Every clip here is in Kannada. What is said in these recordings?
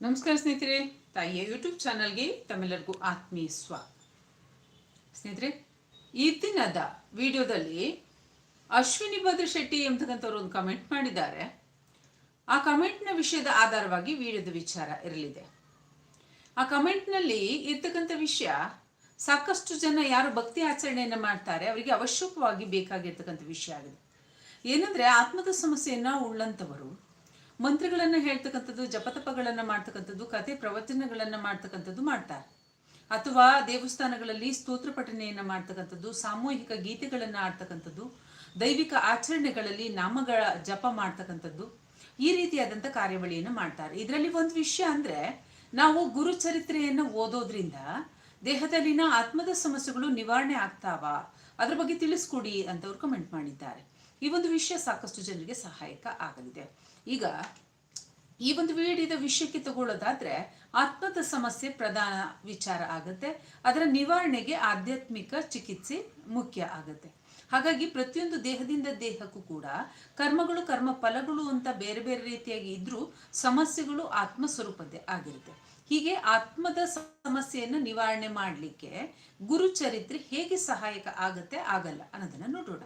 ನಮಸ್ಕಾರ ಸ್ನೇಹಿತರೆ, ತಾಯಿಯ ಯೂಟ್ಯೂಬ್ ಚಾನಲ್ಗೆ ತಮ್ಮೆಲ್ಲರಿಗೂ ಆತ್ಮೀಯ ಸ್ವಾಗತ ಸ್ನೇಹಿತರೆ, ಈ ದಿನದ ವಿಡಿಯೋದಲ್ಲಿ ಅಶ್ವಿನಿ ಭದ್ರ ಶೆಟ್ಟಿ ಎಂಬತಕ್ಕಂಥವ್ರು ಒಂದು ಕಮೆಂಟ್ ಮಾಡಿದ್ದಾರೆ. ಆ ಕಮೆಂಟ್ನ ವಿಷಯದ ಆಧಾರವಾಗಿ ವಿಡಿಯೋದ ವಿಚಾರ ಇರಲಿದೆ. ಆ ಕಮೆಂಟ್ನಲ್ಲಿ ಇರ್ತಕ್ಕಂಥ ವಿಷಯ, ಸಾಕಷ್ಟು ಜನ ಯಾರು ಭಕ್ತಿ ಆಚರಣೆಯನ್ನು ಮಾಡ್ತಾರೆ, ಅವರಿಗೆ ಅವಶ್ಯಕವಾಗಿ ಬೇಕಾಗಿರ್ತಕ್ಕಂಥ ವಿಷಯ ಆಗಿದೆ. ಏನಂದ್ರೆ, ಆತ್ಮದ ಸಮಸ್ಯೆಯನ್ನು ಉಳ್ಳಂಥವರು ಮಂತ್ರಗಳನ್ನು ಹೇಳ್ತಕ್ಕಂಥದ್ದು, ಜಪತಪಗಳನ್ನು ಮಾಡ್ತಕ್ಕಂಥದ್ದು ಕತೆ ಪ್ರವಚನಗಳನ್ನು ಮಾಡ್ತಕ್ಕಂಥದ್ದು ಮಾಡ್ತಾರೆ. ಅಥವಾ ದೇವಸ್ಥಾನಗಳಲ್ಲಿ ಸ್ತೋತ್ರ ಪಠಣೆಯನ್ನು ಮಾಡ್ತಕ್ಕಂಥದ್ದು, ಸಾಮೂಹಿಕ ಗೀತೆಗಳನ್ನು ಆಡ್ತಕ್ಕಂಥದ್ದು ದೈವಿಕ ಆಚರಣೆಗಳಲ್ಲಿ ನಾಮಗಳ ಜಪ ಮಾಡ್ತಕ್ಕಂಥದ್ದು, ಈ ರೀತಿಯಾದಂಥ ಕಾರ್ಯವಳಿಯನ್ನು ಮಾಡ್ತಾರೆ. ಇದರಲ್ಲಿ ಒಂದು ವಿಷಯ ಅಂದ್ರೆ, ನಾವು ಗುರುಚರಿತ್ರೆಯನ್ನು ಓದೋದ್ರಿಂದ ದೇಹದಲ್ಲಿನ ಆತ್ಮದ ಸಮಸ್ಯೆಗಳು ನಿವಾರಣೆ ಆಗ್ತಾವಾ, ಅದ್ರ ಬಗ್ಗೆ ತಿಳಿಸ್ಕೊಡಿ ಅಂತವ್ರು ಕಮೆಂಟ್ ಮಾಡಿದ್ದಾರೆ. ಈ ಒಂದು ವಿಷಯ ಸಾಕಷ್ಟು ಜನರಿಗೆ ಸಹಾಯಕ ಆಗಲಿದೆ. ಈಗ ಈ ಒಂದು ವಿಡಿಯೋದ ವಿಷಯಕ್ಕೆ ತಗೊಳ್ಳೋದಾದ್ರೆ ಆತ್ಮದ ಸಮಸ್ಯೆ ಪ್ರಧಾನ ವಿಚಾರ ಆಗುತ್ತೆ. ಅದರ ನಿವಾರಣೆಗೆ ಆಧ್ಯಾತ್ಮಿಕ ಚಿಕಿತ್ಸೆ ಮುಖ್ಯ ಆಗುತ್ತೆ. ಹಾಗಾಗಿ ಪ್ರತಿಯೊಂದು ದೇಹದಿಂದ ದೇಹಕ್ಕೂ ಕೂಡ ಕರ್ಮಗಳು, ಕರ್ಮ ಫಲಗಳು ಅಂತ ಬೇರೆ ಬೇರೆ ರೀತಿಯಾಗಿ ಇದ್ರೂ ಸಮಸ್ಯೆಗಳು ಆತ್ಮ ಸ್ವರೂಪದ್ದೇ ಆಗಿರುತ್ತೆ. ಹೀಗೆ ಆತ್ಮದ ಸಮಸ್ಯೆಯನ್ನು ನಿವಾರಣೆ ಮಾಡಲಿಕ್ಕೆ ಗುರುಚರಿತ್ರೆ ಹೇಗೆ ಸಹಾಯಕ ಆಗುತ್ತೆ ಆಗಲ್ಲ ಅನ್ನೋದನ್ನ ನೋಡೋಣ.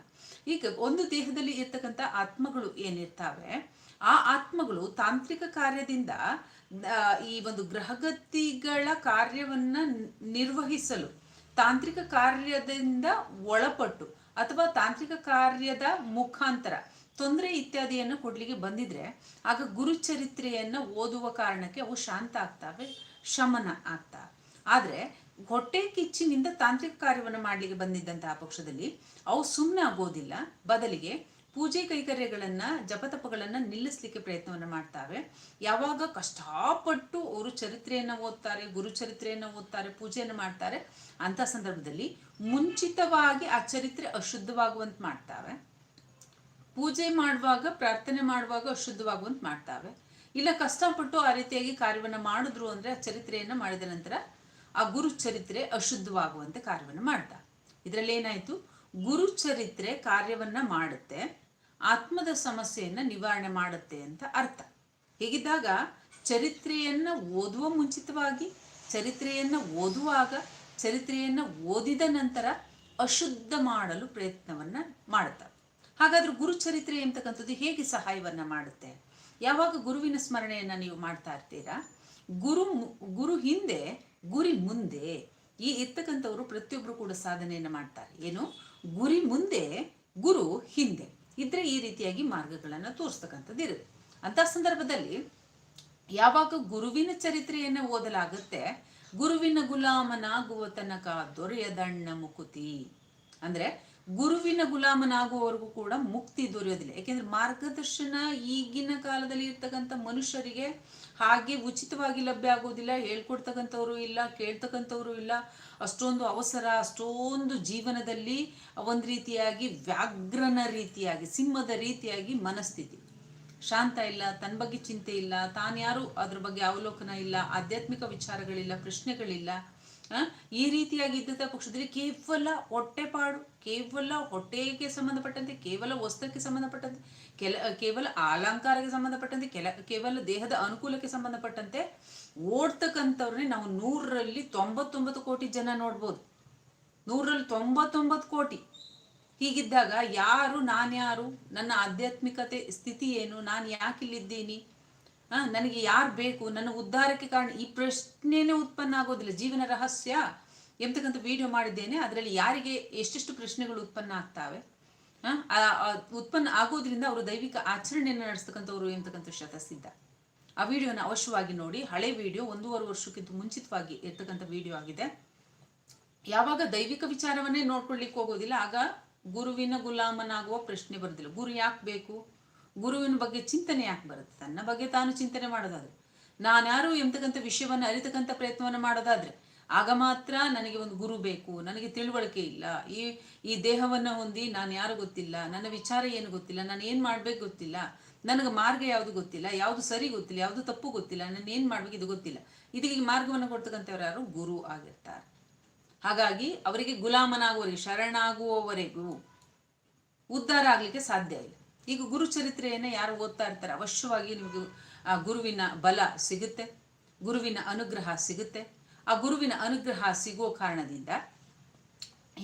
ಈಗ ಒಂದು ದೇಹದಲ್ಲಿ ಇರ್ತಕ್ಕಂಥ ಆತ್ಮಗಳು ಏನಿರ್ತಾವೆ? ಆ ಆತ್ಮಗಳು ತಾಂತ್ರಿಕ ಕಾರ್ಯದಿಂದ ಈ ಒಂದು ಗ್ರಹಗತಿಗಳ ಕಾರ್ಯವನ್ನ ನಿರ್ವಹಿಸಲು, ತಾಂತ್ರಿಕ ಕಾರ್ಯದಿಂದ ಒಳಪಟ್ಟು ಅಥವಾ ತಾಂತ್ರಿಕ ಕಾರ್ಯದ ಮುಖಾಂತರ ತೊಂದರೆ ಇತ್ಯಾದಿಯನ್ನು ಕೊಡ್ಲಿಕ್ಕೆ ಬಂದಿದ್ರೆ, ಆಗ ಗುರುಚರಿತ್ರೆಯನ್ನು ಓದುವ ಕಾರಣಕ್ಕೆ ಅವು ಶಾಂತ ಆಗ್ತವೆ, ಶಮನ ಆಗ್ತಾ. ಆದರೆ ಹೊಟ್ಟೆ ಕಿಚ್ಚಿನಿಂದ ತಾಂತ್ರಿಕ ಕಾರ್ಯವನ್ನು ಮಾಡಲಿಕ್ಕೆ ಬಂದಿದ್ದಂತಹ ಪಕ್ಷದಲ್ಲಿ ಅವು ಸುಮ್ಮನೆ ಆಗೋದಿಲ್ಲ. ಬದಲಿಗೆ ಪೂಜೆ ಕೈಕರ್ಯಗಳನ್ನ, ಜಪತಪಗಳನ್ನ ನಿಲ್ಲಿಸ್ಲಿಕ್ಕೆ ಪ್ರಯತ್ನವನ್ನು ಮಾಡ್ತಾವೆ. ಯಾವಾಗ ಕಷ್ಟಪಟ್ಟು ಅವರು ಚರಿತ್ರೆಯನ್ನ ಓದ್ತಾರೆ ಗುರು ಚರಿತ್ರೆಯನ್ನು ಓದ್ತಾರೆ, ಪೂಜೆಯನ್ನು ಮಾಡ್ತಾರೆ ಅಂತ ಸಂದರ್ಭದಲ್ಲಿ ಮುಂಚಿತವಾಗಿ ಆ ಚರಿತ್ರೆ ಅಶುದ್ಧವಾಗುವಂತ ಮಾಡ್ತಾವೆ. ಪೂಜೆ ಮಾಡುವಾಗ, ಪ್ರಾರ್ಥನೆ ಮಾಡುವಾಗ ಅಶುದ್ಧವಾಗುವಂತ ಮಾಡ್ತಾವೆ. ಇಲ್ಲ ಕಷ್ಟಪಟ್ಟು ಆ ರೀತಿಯಾಗಿ ಕಾರ್ಯವನ್ನ ಮಾಡಿದ್ರು ಅಂದ್ರೆ ಆ ಚರಿತ್ರೆಯನ್ನ ಮಾಡಿದ ನಂತರ ಆ ಗುರು ಚರಿತ್ರೆ ಅಶುದ್ಧವಾಗುವಂತೆ ಕಾರ್ಯವನ್ನ ಮಾಡ್ತಾ ಇದರಲ್ಲಿ ಏನಾಯ್ತು? ಗುರು ಚರಿತ್ರೆ ಕಾರ್ಯವನ್ನ ಮಾಡುತ್ತೆ. ಆತ್ಮದ ಸಮಸ್ಯೆಯನ್ನು ನಿವಾರಣೆ ಮಾಡುತ್ತೆ ಅಂತ ಅರ್ಥ. ಹೀಗಿದ್ದಾಗ ಚರಿತ್ರೆಯನ್ನು ಓದುವ ಮುಂಚಿತವಾಗಿ, ಚರಿತ್ರೆಯನ್ನು ಓದುವಾಗ, ಚರಿತ್ರೆಯನ್ನು ಓದಿದ ನಂತರ ಅಶುದ್ಧ ಮಾಡಲು ಪ್ರಯತ್ನವನ್ನು ಮಾಡುತ್ತಾರೆ ಹಾಗಾದ್ರೆ ಗುರುಚರಿತ್ರೆ ಎಂತಕ್ಕಂಥದ್ದು ಹೇಗೆ ಸಹಾಯವನ್ನು ಮಾಡುತ್ತೆ? ಯಾವಾಗ ಗುರುವಿನ ಸ್ಮರಣೆಯನ್ನು ನೀವು ಮಾಡ್ತಾ ಇರ್ತೀರಾ? ಗುರು ಗುರು ಹಿಂದೆ, ಗುರಿ ಮುಂದೆ ಈ ಇರ್ತಕ್ಕಂಥವ್ರು ಪ್ರತಿಯೊಬ್ಬರು ಕೂಡ ಸಾಧನೆಯನ್ನು ಮಾಡ್ತಾರೆ. ಏನು? ಗುರಿ ಮುಂದೆ, ಗುರು ಹಿಂದೆ. ಇದ್ರೆ ಈ ರೀತಿಯಾಗಿ ಮಾರ್ಗಗಳನ್ನು ತೋರಿಸ್ತಕ್ಕಂಥದ್ದು ಇರುತ್ತೆ. ಅಂತ ಸಂದರ್ಭದಲ್ಲಿ ಯಾವಾಗ ಗುರುವಿನ ಚರಿತ್ರೆಯನ್ನು ಓದಲಾಗುತ್ತೆ, ಗುರುವಿನ ಗುಲಾಮನಾಗುವ ತನಕ ದೊರೆಯದಣ್ಣ ಮುಕುತಿ. ಅಂದ್ರೆ ಗುರುವಿನ ಗುಲಾಮನಾಗುವವರೆಗೂ ಕೂಡ ಮುಕ್ತಿ ದೊರೆಯೋದಿಲ್ಲ. ಯಾಕೆಂದ್ರೆ ಮಾರ್ಗದರ್ಶನ ಈಗಿನ ಕಾಲದಲ್ಲಿ ಇರ್ತಕ್ಕಂಥ ಮನುಷ್ಯರಿಗೆ ಹಾಗೆ ಉಚಿತವಾಗಿ ಲಭ್ಯ ಆಗೋದಿಲ್ಲ ಹೇಳ್ಕೊಡ್ತಕ್ಕಂಥವ್ರು ಇಲ್ಲ, ಕೇಳ್ತಕ್ಕಂಥವ್ರು ಇಲ್ಲ. ಅಷ್ಟೊಂದು ಅವಸರ, ಅಷ್ಟೊಂದು ಜೀವನದಲ್ಲಿ ಒಂದು ರೀತಿಯಾಗಿ ವ್ಯಾಘ್ರನ ರೀತಿಯಾಗಿ, ಸಿಂಹದ ರೀತಿಯಾಗಿ ಮನಸ್ಥಿತಿ. ಶಾಂತ ಇಲ್ಲ ತನ್ನ ಬಗ್ಗೆ ಚಿಂತೆ ಇಲ್ಲ ತಾನ್ಯಾರು ಅದ್ರ ಬಗ್ಗೆ ಅವಲೋಕನ ಇಲ್ಲ, ಆಧ್ಯಾತ್ಮಿಕ ವಿಚಾರಗಳಿಲ್ಲ, ಪ್ರಶ್ನೆಗಳಿಲ್ಲ ಈ ರೀತಿಯಾಗಿ ಇದ್ದಂಥ ಪಕ್ಷದಲ್ಲಿ ಕೇವಲ ಹೊಟ್ಟೆಪಾಡು. ಕೇವಲ ಹೊಟ್ಟೆಗೆ ಸಂಬಂಧಪಟ್ಟಂತೆ, ಕೇವಲ ವಸ್ತ್ರಕ್ಕೆ ಸಂಬಂಧಪಟ್ಟಂತೆ, ಕೆಲ, ಕೇವಲ ಅಲಂಕಾರಕ್ಕೆ ಸಂಬಂಧಪಟ್ಟಂತೆ, ಕೆಲ, ಕೇವಲ ದೇಹದ ಅನುಕೂಲಕ್ಕೆ ಸಂಬಂಧಪಟ್ಟಂತೆ ಓಡ್ತಕ್ಕಂಥವ್ರನ್ನೇ ನಾವು ನೂರರಲ್ಲಿ ತೊಂಬತ್ತೊಂಬತ್ತು ಕೋಟಿ ಜನ ನೋಡ್ಬೋದು. ನೂರಲ್ಲಿ ತೊಂಬತ್ತೊಂಬತ್ತು ಕೋಟಿ. ಹೀಗಿದ್ದಾಗ ಯಾರು ನಾನ್ಯಾರು ನನ್ನ ಆಧ್ಯಾತ್ಮಿಕತೆ ಸ್ಥಿತಿ ಏನು, ನಾನು ಯಾಕೆ ಇಲ್ಲಿದ್ದೀನಿ? ನನಗೆ ಯಾರು ಬೇಕು? ನನ್ನ ಉದ್ಧಾರಕ್ಕೆ ಕಾರಣ ಈ ಪ್ರಶ್ನೆನೇ ಉತ್ಪನ್ನ ಆಗೋದಿಲ್ಲ. ಜೀವನ ರಹಸ್ಯ. ಎಂತಕ್ಕಂಥ ವಿಡಿಯೋ ಮಾಡಿದ್ದೇನೆ, ಅದರಲ್ಲಿ ಯಾರಿಗೆ ಎಷ್ಟೆಷ್ಟು ಪ್ರಶ್ನೆಗಳು ಉತ್ಪನ್ನ ಆಗ್ತಾವೆ ಉತ್ಪನ್ನ ಆಗೋದ್ರಿಂದ ಅವರು ದೈವಿಕ ಆಚರಣೆಯನ್ನು ನಡೆಸ್ತಕ್ಕಂಥವ್ರು ಎಂತಕ್ಕಂಥ ಶತಸಿದ್ಧ. ಆ ವಿಡಿಯೋನ ಅವಶ್ಯವಾಗಿ ನೋಡಿ, ಹಳೆ ವಿಡಿಯೋ ಒಂದೂವರೆ ವರ್ಷಕ್ಕಿಂತ ಮುಂಚಿತವಾಗಿ ಇರ್ತಕ್ಕಂಥ ವಿಡಿಯೋ ಆಗಿದೆ. ಯಾವಾಗ ದೈವಿಕ ವಿಚಾರವನ್ನೇ ನೋಡ್ಕೊಳ್ಲಿಕ್ಕೆ ಹೋಗೋದಿಲ್ಲ, ಆಗ ಗುರುವಿನ ಗುಲಾಮನಾಗುವ ಪ್ರಶ್ನೆ ಬರೋದಿಲ್ಲ. ಗುರು ಯಾಕೆ ಬೇಕು? ಗುರುವಿನ ಬಗ್ಗೆ ಚಿಂತನೆ ಯಾಕೆ ಬರುತ್ತೆ? ತನ್ನ ಬಗ್ಗೆ ತಾನು ಚಿಂತನೆ ಮಾಡೋದಾದ್ರೆ. ನಾನ್ಯಾರು ಎಂತಕ್ಕಂಥ ವಿಷಯವನ್ನು ಅರಿತಕ್ಕಂಥ ಪ್ರಯತ್ನವನ್ನು ಮಾಡೋದಾದ್ರೆ ಆಗ ಮಾತ್ರ ನನಗೆ ಒಂದು ಗುರು ಬೇಕು, ನನಗೆ ತಿಳುವಳಿಕೆ ಇಲ್ಲ. ಈ ಈ ದೇಹವನ್ನು ಹೊಂದಿ ನಾನು ಯಾರು ಗೊತ್ತಿಲ್ಲ, ನನ್ನ ವಿಚಾರ ಏನು ಗೊತ್ತಿಲ್ಲ, ನಾನು ಏನು ಮಾಡ್ಬೇಕು ಗೊತ್ತಿಲ್ಲ, ನನಗೆ ಮಾರ್ಗ ಯಾವುದು ಗೊತ್ತಿಲ್ಲ, ಯಾವುದು ಸರಿ ಗೊತ್ತಿಲ್ಲ, ಯಾವುದು ತಪ್ಪು ಗೊತ್ತಿಲ್ಲ, ನಾನು ಏನು ಮಾಡ್ಬೇಕು ಇದು ಗೊತ್ತಿಲ್ಲ. ಇದಕ್ಕೆ ಮಾರ್ಗವನ್ನು ಕೊಡ್ತಕ್ಕಂಥವ್ರು ಯಾರು? ಗುರು ಆಗಿರ್ತಾರೆ. ಹಾಗಾಗಿ ಅವರಿಗೆ ಗುಲಾಮನಾಗುವವರೆಗೆ, ಶರಣಾಗುವವರೆಗೂ ಉದ್ಧಾರ ಆಗಲಿಕ್ಕೆ ಸಾಧ್ಯ ಇಲ್ಲ. ಈಗ ಗುರು ಚರಿತ್ರೆಯನ್ನು ಯಾರು ಓದ್ತಾ ಇರ್ತಾರೆ? ಅವಶ್ಯವಾಗಿ ನಿಮಗೆ ಆ ಗುರುವಿನ ಬಲ ಸಿಗುತ್ತೆ, ಗುರುವಿನ ಅನುಗ್ರಹ ಸಿಗುತ್ತೆ. ಆ ಗುರುವಿನ ಅನುಗ್ರಹ ಸಿಗೋ ಕಾರಣದಿಂದ